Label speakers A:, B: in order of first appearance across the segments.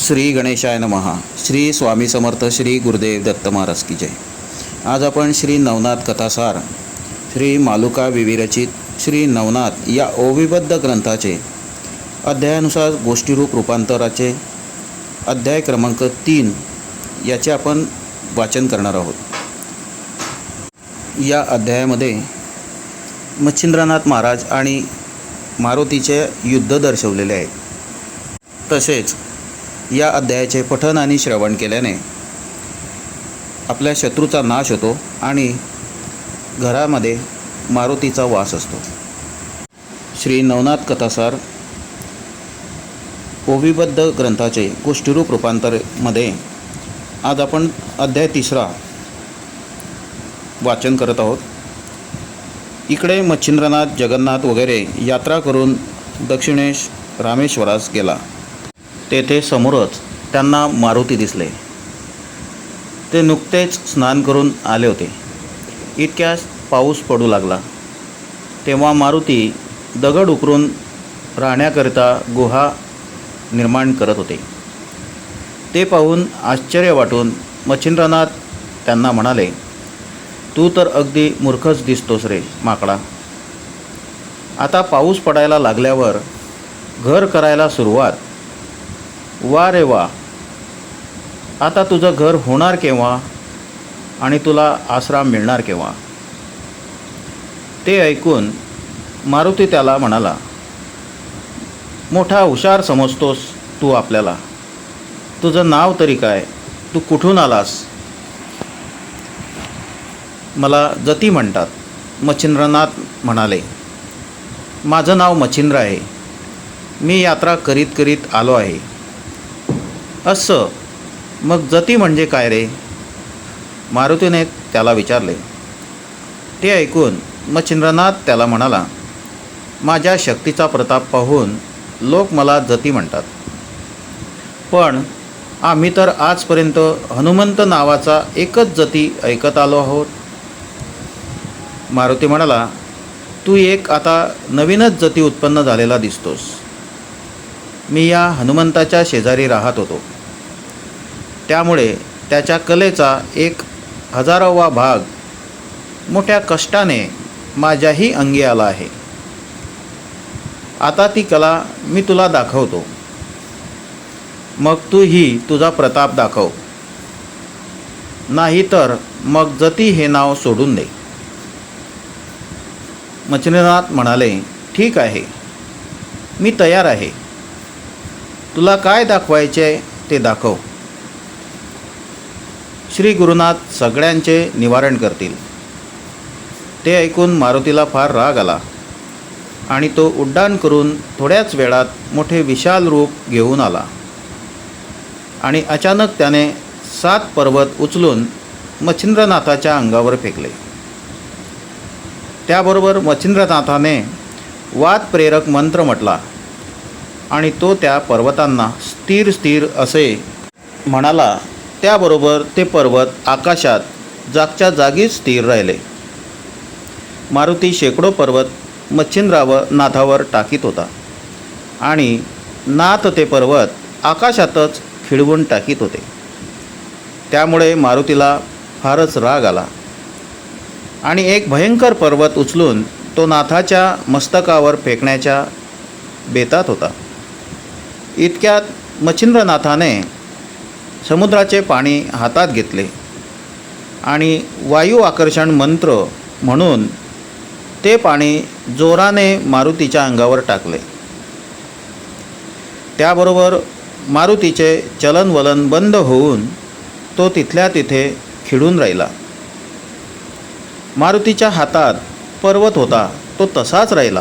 A: श्री गणेशाय नमहा श्री स्वामी समर्थ श्री गुरुदेव दत्त महाराज की जय. आज आपण श्री नवनाथ कथासार श्री मालुका विविरचित श्री नवनाथ या ओविबद्ध ग्रंथाचे अध्यायानुसार गोष्टीरूप रूपांतराचे अध्याय क्रमांक तीन याचे आपण वाचन करणार आहोत. या अध्यायामध्ये मच्छिंद्रनाथ महाराज आणि मारुतीचे युद्ध दर्शवलेले आहे. तसेच या अध्यायाचे पठन आणि श्रवण केल्याने आपल्या शत्रूचा नाश होतो आणि घरामध्ये मारुतीचा वास असतो. श्री नवनाथ कथासार ओविबद्ध ग्रंथाचे गोष्टीरूप रूपांतरमध्ये आज आपण अध्याय तिसरा वाचन करत आहोत. इकडे मच्छिंद्रनाथ जगन्नाथ वगैरे यात्रा करून दक्षिणेश रामेश्वरास गेला. तेथे समोरच त्यांना मारुती दिसले. ते नुकतेच स्नान करून आले होते. इतक्यास पाऊस पडू लागला. तेव्हा मारुती दगड उकरून राहण्याकरिता गुहा निर्माण करत होते. ते पाहून आश्चर्य वाटून मच्छिंद्रनाथ त्यांना म्हणाले तू तर अगदी मूर्खच दिसतोस रे माकडा. आता पाऊस पडायला लागल्यावर घर करायला सुरुवात वा रे वा. आता तुझं घर होणार केव्हा? आणि तुला आसरा मिळणार केव्हा? ते ऐकून मारुती त्याला म्हणाला मोठा हुशार समजतोस तू आपल्याला. तुझं नाव तरी काय? तू कुठून आलास? मला जती म्हणतात मच्छिंद्रनाथ म्हणाले. माझं नाव मच्छिंद्र आहे. मी यात्रा करीत करीत आलो आहे. असं. मग जती म्हणजे काय रे? मारुतीने त्याला विचारले. ते ऐकून मच्छिंद्रनाथ त्याला म्हणाला माझ्या शक्तीचा प्रताप पाहून लोक मला जती म्हणतात. पण आम्ही तर आजपर्यंत हनुमंत नावाचा एकच जती ऐकत आलो आहोत. मारुती म्हणाला तू एक आता नवीनच जती उत्पन्न झालेला दिसतोस. मी या हनुमंताच्या शेजारी राहत होतो. त्यामुळे त्याच्या कलेचा एक हजारावा भाग मोठ्या कष्टाने माझ्याही अंगी आला आहे. आता ती कला मी तुला दाखवतो. मग तूही तुझा प्रताप दाखव. नाही तर मग जती हे नाव सोडून दे. मच्छिंद्रनाथ म्हणाले ठीक आहे. मी तयार आहे. तुला काय दाखवायचे ते दाखव. श्री गुरुनाथ सगळ्यांचे निवारण करतील. ते ऐकून मारुतीला फार राग आला आणि तो उड्डाण करून थोड्याच वेळात मोठे विशाल रूप घेऊन आला. आणि अचानक त्याने सात पर्वत उचलून मच्छिंद्रनाथाच्या अंगावर फेकले. त्याबरोबर मच्छिंद्रनाथाने वाद प्रेरक मंत्र म्हटला. आणि तो त्या पर्वतांना स्थिर स्थिर असे म्हणाला. त्याबरोबर ते पर्वत आकाशात जागच्या जागीच स्थिर राहिले. मारुती शेकडो पर्वत मच्छिंद्रावर नाथावर टाकीत होता. आणि नाथ ते पर्वत आकाशातच खिळवून टाकीत होते. त्यामुळे मारुतीला फारच राग आला. आणि एक भयंकर पर्वत उचलून तो नाथाच्या मस्तकावर फेकण्याच्या बेतात होता. इतक्यात मच्छिंद्रनाथाने समुद्राचे पाणी हातात घेतले आणि वायू आकर्षण मंत्र म्हणून ते पाणी जोराने मारुतीच्या अंगावर टाकले. त्याबरोबर मारुतीचे चलनवलन बंद होऊन तो तिथल्या तिथे खिळून राहिला. मारुतीच्या हातात पर्वत होता तो तसाच राहिला.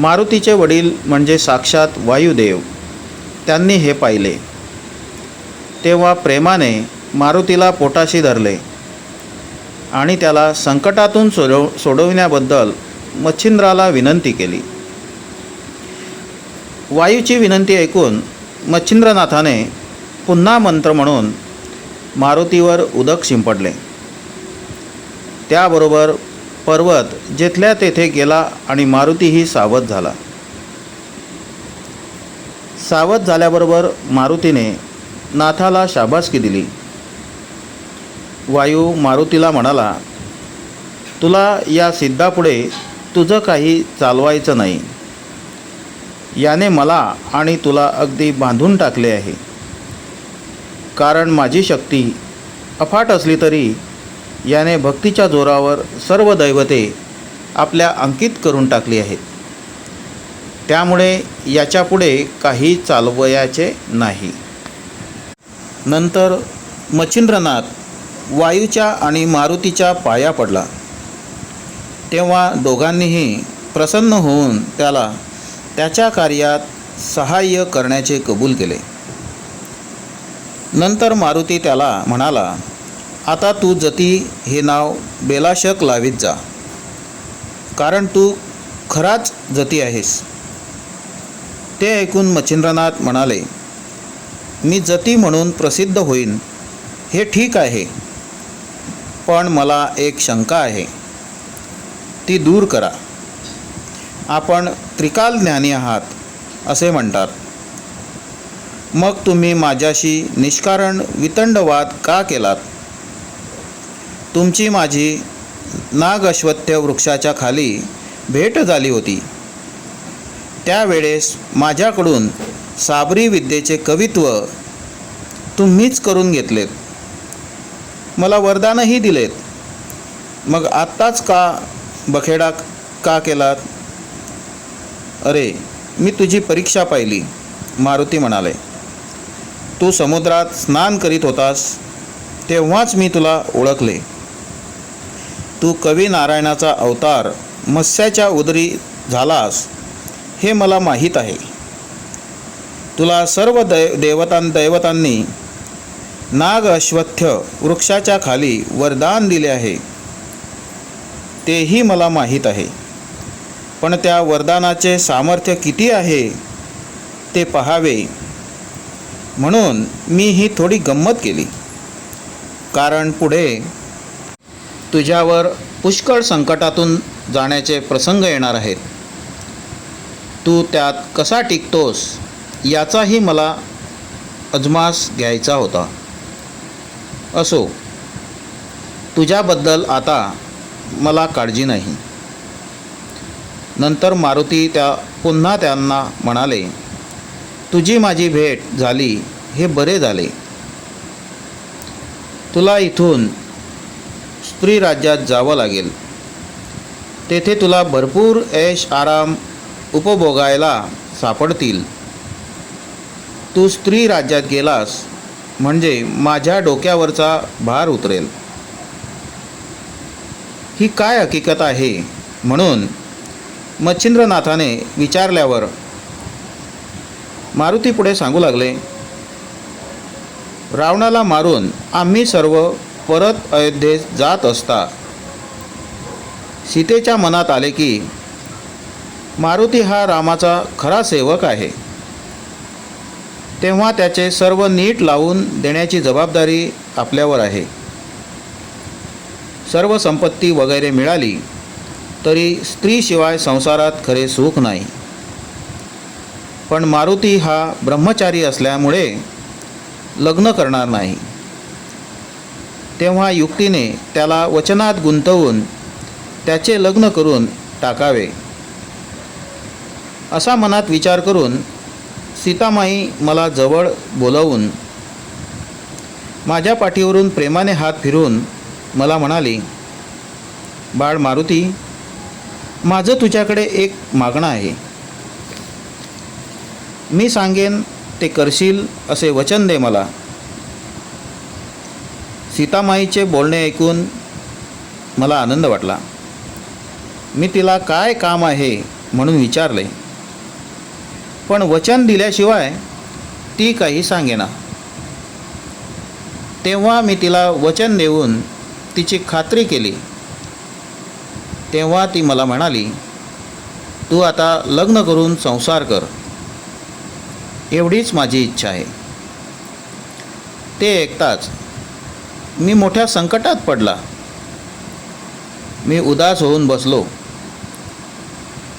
A: मारुतीचे वडील म्हणजे साक्षात वायुदेव. त्यांनी हे पाहिले. तेव्हा प्रेमाने मारुतीला पोटाशी धरले आणि त्याला संकटातून सोडव सोडविण्याबद्दल मच्छिंद्राला विनंती केली. वायूची विनंती ऐकून मच्छिंद्रनाथाने पुन्हा मंत्र म्हणून मारुतीवर उदक शिंपडले. त्याबरोबर पर्वत जेथल्या तेथे गेला आणि मारुतीही सावध झाला. सावध झाल्याबरोबर मारुतीने नाथाला शाबासकी दिली. वायू मारुतीला म्हणाला तुला या सिद्धापुढे तुझं काही चालवायचं नाही. याने मला आणि तुला अगदी बांधून टाकले आहे. कारण माझी शक्ती अफाट असली तरी याने भक्तीच्या जोरावर सर्व दैवते आपल्या अंकित करून टाकली आहेत. त्यामुळे याच्यापुढे काही चालवयाचे नाही. नंतर मच्छिंद्रनाथ वायूच्या आणि मारुतीच्या पाया पडला. तेव्हा दोघांनीही प्रसन्न होऊन त्याला त्याच्या कार्यात सहाय्य करण्याचे कबूल केले. नंतर मारुती त्याला म्हणाला आता तू जती हे नाव बेलाशक लावीत जा. कारण तू खराच जती आहेस. ते ऐकून मच्छिंद्रनाथ म्हणाले मी जती म्हणून प्रसिद्ध होईन हे ठीक आहे. पण मला एक शंका आहे. ती दूर करा. आपण त्रिकाल ज्ञानी आहात असे म्हणतात. मग तुम्ही माझ्याशी निष्कारण वितंडवाद का केलात? तुमची माझी नागश्वत्य वृक्षाच्या खाली भेट झाली होती. त्यावेळेस माझ्याकडून साबरी विद्येचे कवित्व तुम्हीच करून घेतलेत. मला वरदानही दिलेत. मग आत्ताच का बखेडा का केलात? अरे मी तुझी परीक्षा पाहिली मारुती म्हणाले. तू समुद्रात स्नान करीत होतास तेव्हाच मी तुला ओळखले. तू कवी नारायणाचा अवतार मत्स्याच्या उदरी झालास हे मला माहीत आहे. तुला सर्व दै देवतां दैवतांनी नाग अश्वत्थ वृक्षाच्या खाली वरदान दिले आहे. तेही मला माहीत आहे. पण त्या वरदानाचे सामर्थ्य किती आहे ते पहावे. म्हणून मी ही थोडी गंमत केली. कारण पुढे तुझ्यावर पुष्कळ संकटातून जाण्याचे प्रसंग येणार आहेत. तू त्यात कसा टिकतोस याचाही मला अजमास घ्यायचा होता. असो तुझ्याबद्दल आता मला काळजी नाही. नंतर मारुती त्या पुन्हा त्यांना म्हणाले तुझी माझी भेट झाली हे बरे झाले. तुला इथून स्त्री राज्यात जावं लागेल. तेथे तुला भरपूर ऐश आराम उपभोगायला सापडतील. तू स्त्री राज्यात गेलास म्हणजे माझ्या डोक्यावरचा भार उतरेल. ही काय हकीकत आहे? म्हणून मच्छिंद्रनाथाने विचारल्यावर मारुती पुढे सांगू लागले रावणाला मारून आम्ही सर्व परत अयोध्येस जात असता. सीतेच्या मनात आले की मारुती हा रामाचा खरा सेवक आहे. तेव्हा त्याचे सर्व नीट लावून देण्याची जबाबदारी आपल्यावर आहे. सर्व संपत्ती वगैरे मिळाली तरी स्त्रीशिवाय संसारात खरे सुख नाही. पण मारुती हा ब्रह्मचारी असल्यामुळे लग्न करणार नाही. तेव्हा युक्तीने त्याला वचनात गुंतवून त्याचे लग्न करून टाकावे. असा मनात विचार करून सीतामाई मला जवळ बोलवून माझ्या पाठीवरून प्रेमाने हात फिरून मला म्हणाली बाळ मारुती माझं तुझ्याकडे एक मागणं आहे. मी सांगेन ते करशील असे वचन दे मला. सीतामाईचे बोलणे ऐकून मला आनंद वाटला. मी तिला काय काम आहे म्हणून विचारले. पण वचन दिल्याशिवाय ती काही सांगेना. तेव्हा मी तिला वचन देऊन तिची खात्री केली. तेव्हा ती मला म्हणाली तू आता लग्न करून संसार कर. एवढीच माझी इच्छा आहे. ते ऐकताच मी मोठ्या संकटात पडला. मी उदास होऊन बसलो.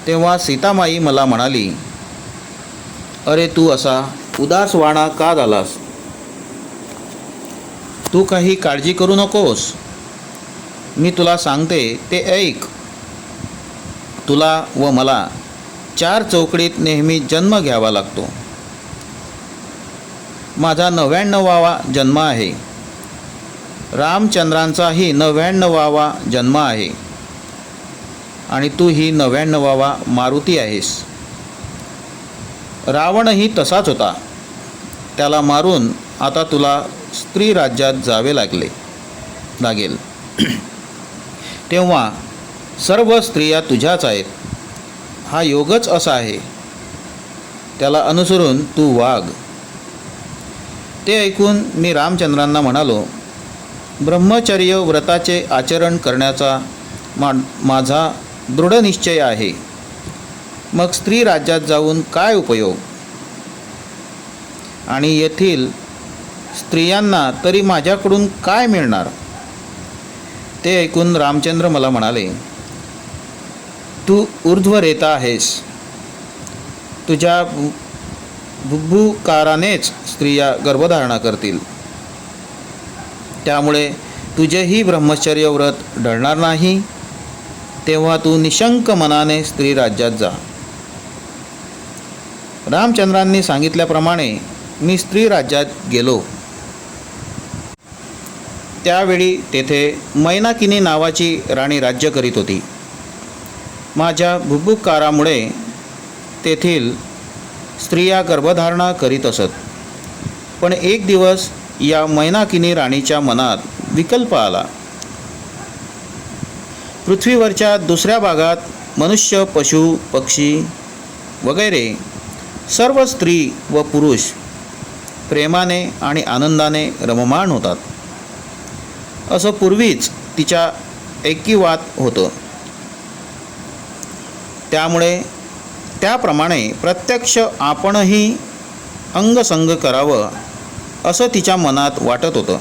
A: तेव्हा सीतामाई मला म्हणाली अरे तू असा उदासवाणा का झालास? तू काही काळजी करू नकोस. मी तुला सांगते ते ऐक. तुला व मला चार चौकडीत नेहमी जन्म घ्यावा लागतो. माझा नव्याण्णवावा जन्म आहे. रामचंद्रांचाही नव्याण्णवावा जन्म आहे. आणि तू ही नव्याण्णवावा मारुती आहेस. रावणही तसाच होता. त्याला मारून आता तुला स्त्री राज्यात जावे लागले लागेल. तेव्हा सर्व स्त्रिया तुझ्याच आहेत. हा योगच असा आहे. त्याला अनुसरून तू वाघ ते ऐकून मी रामचंद्रांना म्हणालो ब्रह्मचर्य व्रताचे आचरण करण्याचा मा माझा दृढनिश्चय आहे. मग स्त्री राज्यात जाऊन काय उपयोग? आणि येथील स्त्रियांना तरी माझ्याकडून काय मिळणार? ते ऐकून रामचंद्र मला म्हणाले तू ऊर्ध्वरेता आहेस. तुझ्या भु- स्त्रिया गर्भधारणा करतील. त्यामुळे तुझेही ब्रह्मचर्य व्रत ढळणार नाही. तेव्हा तू निशंक मनाने स्त्री राज्यात जा. रामचंद्रांनी सांगितल्याप्रमाणे मी स्त्री राज्यात गेलो. त्यावेळी तेथे मैनाकिनी नावाची राणी राज्य करीत होती. माझ्या भुभुकारामुळे तेथील स्त्रिया गर्भधारणा करीत असत. पण एक दिवस या मैनाकिनी राणीच्या मनात विकल्प आला. पृथ्वीवरच्या दुसऱ्या भागात मनुष्य पशु पक्षी वगैरे सर्व स्त्री व पुरुष प्रेमाने आणि आनंदाने रममाण होतात. असं पूर्वीच तिच्या एकीवात होतं. त्यामुळे त्याप्रमाणे प्रत्यक्ष आपणही अंगसंग करावं असं तिच्या मनात वाटत होतं.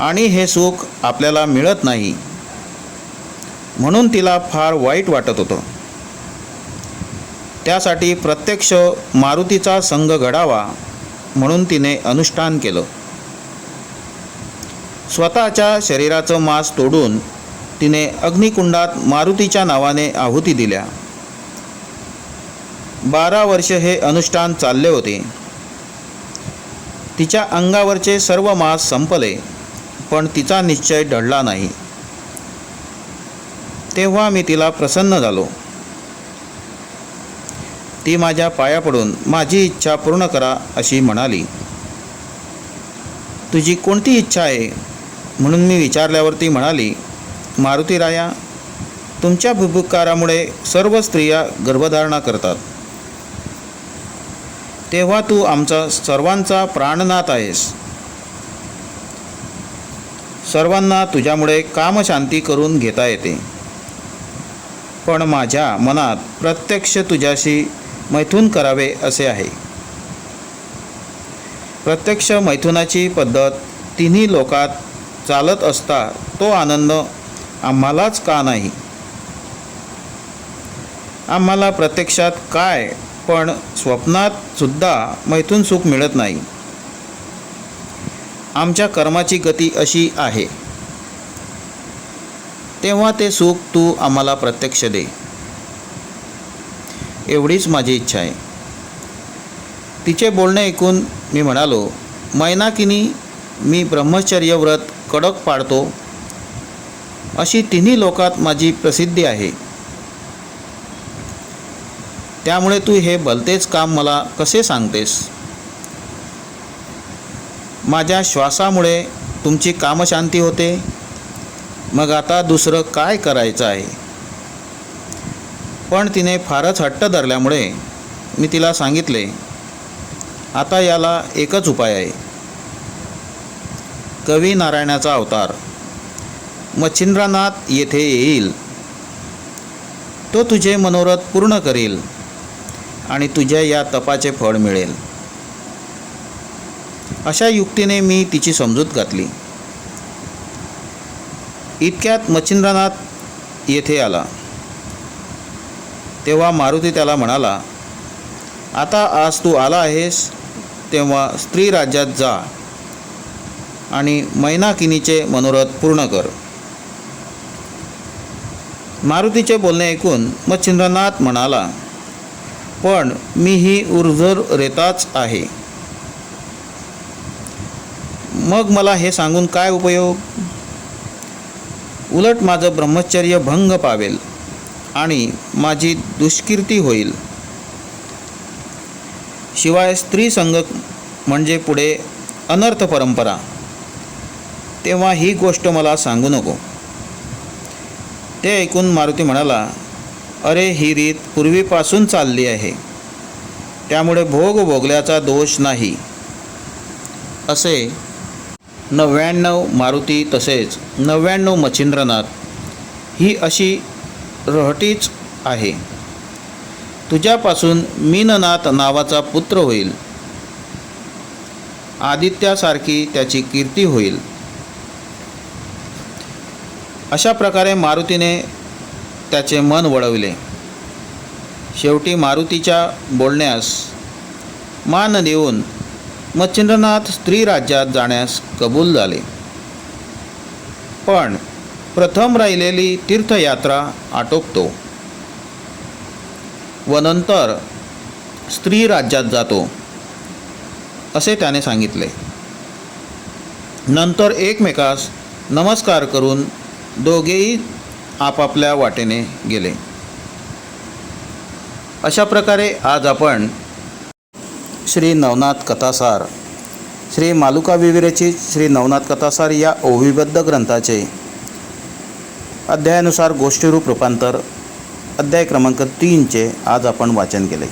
A: आणि हे सुख आपल्याला मिळत नाही. म्हणून तिला फार वाईट वाटत होतं. त्यासाठी प्रत्यक्ष मारुतीचा संघ घडावा म्हणून तिने अनुष्ठान केलं. स्वतःच्या शरीराचं मांस तोडून तिने अग्निकुंडात मारुतीच्या नावाने आहुती दिल्या. बारा वर्ष हे अनुष्ठान चालले होते. तिच्या अंगावरचे सर्व मास संपले पण तिचा निश्चय ढळला नाही. तेव्हा मी तिला प्रसन्न झालो. ती माझ्या पाया पडून माझी इच्छा पूर्ण करा अशी म्हणाली. तुझी कोणती इच्छा आहे? म्हणून मी विचारल्यावर ती म्हणाली मारुती राया तुमच्या बुभुकारामुळे सर्व स्त्रिया गर्भधारणा करतात. तेव्हा तू आमचा सर्वांचा प्राणनाथ आहेस. सर्वांना तुझ्यामुळे कामशांती करून घेता येते. पण माझ्या मनात प्रत्यक्ष तुझ्याशी मैथून करावे असे आहे. प्रत्यक्ष मैथुनाची पद्धत तिन्ही लोकात चालत असता तो आनंद आम्हालाच का नाही? आम्हाला प्रत्यक्षात काय पण स्वप्नात सुद्धा मैथून सुख मिळत नाही. आमच्या कर्माची गती अशी आहे. तेव्हा ते सुख तू आम्हाला प्रत्यक्ष दे. एवढीच माझी इच्छा आहे. तिचे बोलणे ऐकून मी म्हणालो मैनाकिनी मी ब्रह्मचर्य व्रत कडक पाळतो अशी तिन्ही लोकात माझी प्रसिद्धी आहे. त्यामुळे तू हे भलतेच काम मला कसे सांगतेस? माझ्या श्वासामुळे तुमची कामशांती होते. मग आता दुसरं काय करायचं आहे? पण तिने फारच हट्ट धरल्यामुळे मी तिला सांगितले आता याला एकच उपाय आहे. कवी नारायणाचा अवतार. मच्छिंद्रनाथ येथे येईल. तो तुझे मनोरथ पूर्ण करील. आणि तुझ्या या तपाचे फळ मिळेल. अशा युक्तीने मी तिची समजूत घातली इतक्यात मच्छिंद्रनाथ येथे आला. तेव्हा मारुती त्याला म्हणाला आता आज तू आला आहेस तेव्हा स्त्री राज्यात जा आणि मैनाकिनीचे मनोरथ पूर्ण कर. मारुतीचे बोलणे ऐकून मच्छिंद्रनाथ म्हणाला पण मी ही उर्जर रेताच आहे. मग मला हे सांगून काय उपयोग? उलट माझं ब्रह्मचर्य भंग पावेल आणि माझी दुष्कीर्ती होईल. शिवाय स्त्री संघ म्हणजे पुढे अनर्थ परंपरा. तेव्हा ही गोष्ट मला सांगू नको. ते ऐकून मारुती म्हणाला अरे ही रीत पूर्वीपासून चालली आहे. त्यामुळे भोग भोगल्याचा दोष नाही. असे नव्याण्णव मारुती तसेच नव्याण्णव मच्छिंद्रनाथ ही अशी रहटीच आहे. तुझ्यापासून मीननाथ नावाचा पुत्र होईल. आदित्यासारखी त्याची कीर्ती होईल. अशा प्रकारे मारुतीने त्याचे मन वळवले. शेवटी मारुतीच्या बोलण्यास मान देऊन मच्छिंद्रनाथ स्त्री राज्यात जाण्यास कबूल झाले. पण प्रथम राहिलेली तीर्थयात्रा आटोपतो व नंतर स्त्री राज्यात जातो असे त्याने सांगितले. नंतर एकमेकास नमस्कार करून दोघेही आपापल्या वाटेने गेले. अशा प्रकारे आज आपण श्री नवनाथ कथासार श्री मालुका विविरेची श्री नवनाथ कथासार या ओविबद्ध ग्रंथाचे अध्यायानुसार गोष्टीरूप रूपांतर अध्याय क्रमांक तीनचे आज आपण वाचन केले.